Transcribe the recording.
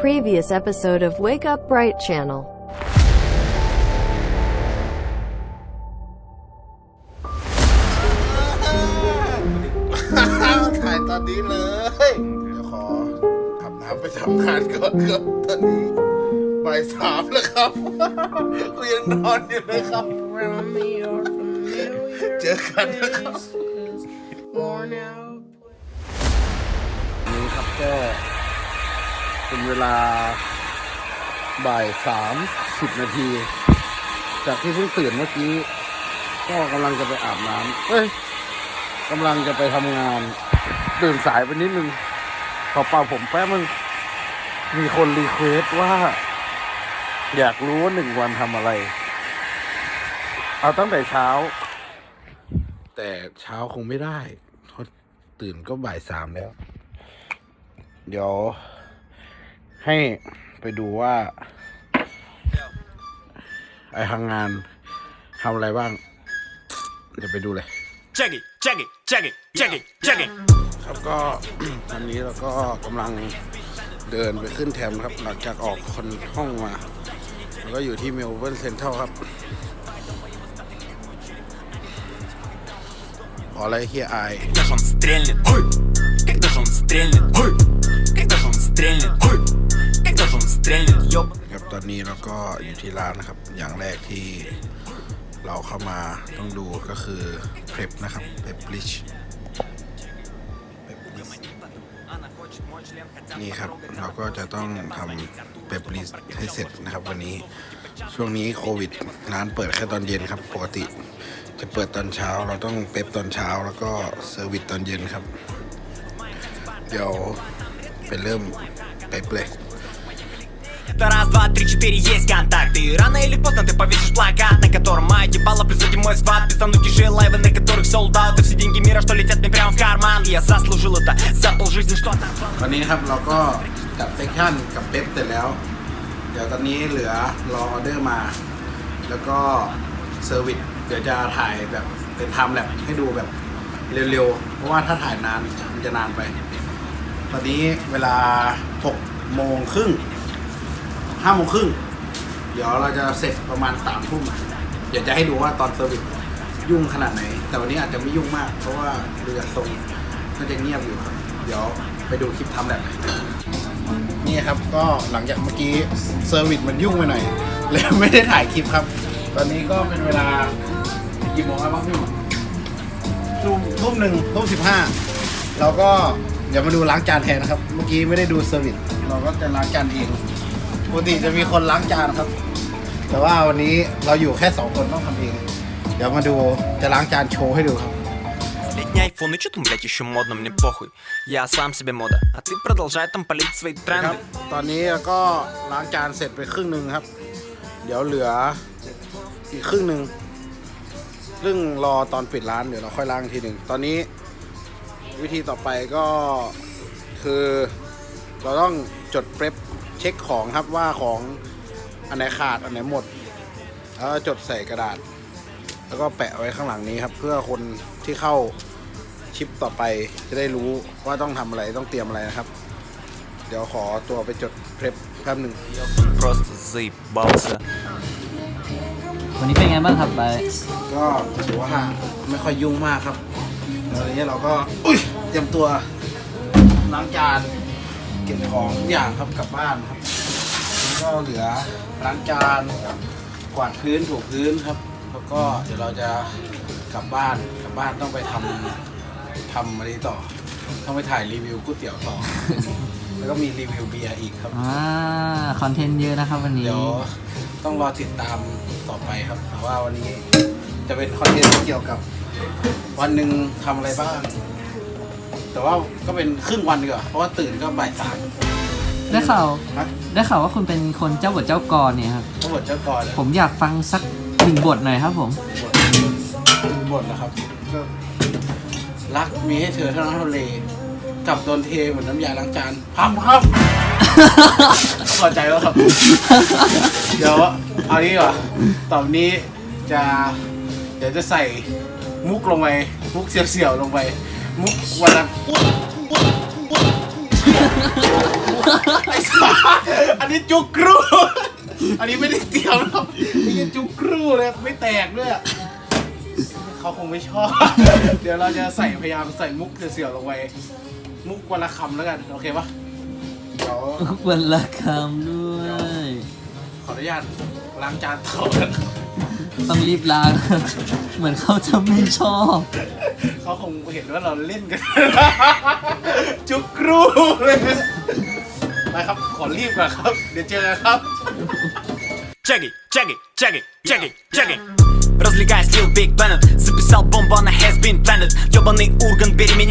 previous episode of Wake Up Bright channel. ถ่ายตอนนี้เลย เดี๋ยวขออาบน้ำไปทำงานก่อนครับตอนนี้บ่ายสามแล้วครับ กูยังนอนอยู่เลยครับ around me are familiar เจอกันนะครับ faces, worn out นี้ครับก็ เป็นเวลาบ่ายสามสิบนาที จากที่เพิ่งตื่นเมื่อกี้ ก็กำลังจะไปอาบน้ำเอ้ยกำลังจะไปทำงานตื่นสายไปนิดนึงขอเป่าผมแป๊บนึง มีคนรีเควสว่า อยากรู้ว่าหนึ่งวันทำอะไร เอาตั้งแต่เช้า แต่เช้าคงไม่ได้เพราะตื่นก็บ่ายสามแล้ว เดี๋ยว ให้ไปดูว่า ไอทางงานทำอะไรบ้าง เดี๋ยวไปดูเลย check it, check it, check it, check it, check it. ครับก็ ตอนนี้เราก็กำลังเดินไปขึ้นแทมครับ หลังจากออกคนห้องมา แล้วก็อยู่ที่เมลเบิร์นเซ็นทรัลครับขออะไรเฮียไอาย Когда же он стрельнет? Ой! Когда же он стрельнет? Ой! Когда же он стрельнет? ครับตอนนี้เราก็อยู่ที่ร้านนะครับ อย่างแรกที่เราเข้ามาต้องดูก็คือเพลฟนะครับเพลฟลิชนี่ครับเราก็จะต้องทำเพลฟลิชให้เสร็จนะครับ วันนี้ช่วงนี้โควิดร้านเปิดแค่ตอนเย็นครับ ปกติจะเปิดตอนเช้า เราต้องเป๊ปตอนเช้าแล้วก็เซอร์วิสตอนเย็นครับ เดี๋ยวไปเริ่มเป๊ปเลย Это раз, два, три, четыре, есть контакты Рано или поздно ты повесишь плакат На котором моя ебало, присутим мой сквад Пизданутейшие лайвы, на которых солдаты Все деньги мира, что летят мне прямо в карман Я заслужил это за полжизни, что оторвал ตอนนี้นะครับเราก็จัดเซกชันกับเป๊ปเสร็จแล้ว เดี๋ยวตอนนี้เหลือรอออเดอร์มา แล้วก็เซอร์วิสเดี๋ยวจะถ่ายแบบเป็นไทม์แลปให้ดูแบบเร็วๆ เพราะว่าถ้าถ่ายนานมันจะนานไป ตอนนี้เวลา6โมงครึ่ง 5โมงครึ่งเดี๋ยวเราจะเสร็จประมาณ3ทุ่มเดี๋ยวจะให้ดูว่าตอนเซอร์วิสยุ่งขนาดไหน แต่วันนี้อาจจะไม่ยุ่งมาก เพราะว่าดูจากทรงน่าจะเงียบอยู่ครับ เดี๋ยวไปดูคลิปทำแบบนี่ครับก็หลังจากเมื่อกี้เซอร์วิสมันยุ่งไปหน่อยเลยไม่ได้ถ่ายคลิปครับ ตอนนี้ก็เป็นเวลากี่โมงแล้วบ้างพี่หมอทุ่มทุ่มหนึ่งทุ่มสิบห้าเราก็เดี๋ยวมาดูล้างจานแทนนะครับ เมื่อกี้ไม่ได้ดูเซอร์วิสเราก็จะล้างจานเอง ปกติจะมีคนล้างจานครับ แต่ว่าวันนี้เราอยู่แค่สองคนต้องทำเอง เดี๋ยวมาดูจะล้างจานโชว์ให้ดูครับ Летний айфон, и чё там, блядь, еще модно, мне похуй Я сам себе мода, а ты продолжай там палить свои ครั тренды บ ตอนนี้เราก็ล้างจานเสร็จไปครึ่งหนึ่งครับ เดี๋ยวเหลืออีกครึ่งหนึ่งซึ่งรอตอนปิดร้านเดี๋ยวเราค่อยล้างอีกทีหนึ่ง ตอนนี้วิธีต่อไปก็คือเราต้องจดเปรป เช็คของครับว่าของอันไหนขาดอันไหนหมด แล้วก็จดใส่กระดาษ แล้วก็แปะไว้ข้างหลังนี้ครับ เพื่อคนที่เข้าชิปต่อไปจะได้รู้ว่าต้องทำอะไรต้องเตรียมอะไรนะครับ เดี๋ยวขอตัวไปจดเพลฟแป๊บหนึ่ง Просто заебался วันนี้เป็นไงบ้างครับไป ก็ถือว่าไม่ค่อยยุ่งมากครับแล้วทีนี้เราก็อุ้ยเตรียมตัวล้างจาน เก็บของทุกอย่างครับกลับบ้านครับแล้วก็เหลือล้างจานกวาดพื้นถูพื้นครับ แล้วก็เดี๋ยวเราจะกลับบ้านกลับบ้านต้องไปทำทำอะไรต่อ ต้องไปถ่ายรีวิวก๋วยเตี๋ยวต่อ แล้วก็มีรีวิวเบียร์อีกครับ อ่าคอนเทนต์เยอะนะครับวันนี้ เดี๋ยวต้องรอติดตามต่อไปครับแต่ว่าวันนี้จะเป็นคอนเทนต์ที่เกี่ยวกับ วันหนึ่งทำอะไรบ้าง แต่ว่าก็เป็นครึ่งวันดีกว่าเพราะว่าตื่นก็บ่ายสามได้ข่าวฮะได้ข่าวว่าคุณเป็นคนเจ้าบทเจ้ากรเนี่ยครับ ทั้งหมดเจ้ากรเลยผมอยากฟังสักหนึ่งบทหน่อยครับผม บทบทนะครับก็รักมีให้เธอเท่านั้นเท่าเลกับโดนเทเหมือนน้ำยาล้างจานพัมพัมพอใจแล้วครับ เดี๋ยวเอานี้ดีกว่าตอนนี้จะ เดี๋ยวจะใส่มุกลงไป มุกเสียวๆลงไป มุกวันนั้นไอ้สัสนนี้จุกครูอันนี้ไม่ได้เตรียมนะครับไอ้เหี้ยจุกครูเลยไม่แตกด้วยอะเขาคงไม่ชอบ เดี๋ยวเราจะใส่พยายามใส่มุกเสียวๆลงไปมุกวันละคำแล้วกันโอเคปะเดี๋ยววันละคำด้วย ขออนุญาตล้างจานต่อน ต้องรีบล้างครับเหมือนเขาจะไม่ชอบ เขาคงเห็นว่าเราเล่นกัน จุกครูเลยไปครับ ขอรีบก่อนครับ เดี๋ยวเจอกันครับ Check it, check it, check it, check it, check it Развлекаясь, Lil Big Planet Записал бомбу, она has been planted Ёбаный урган, бери меня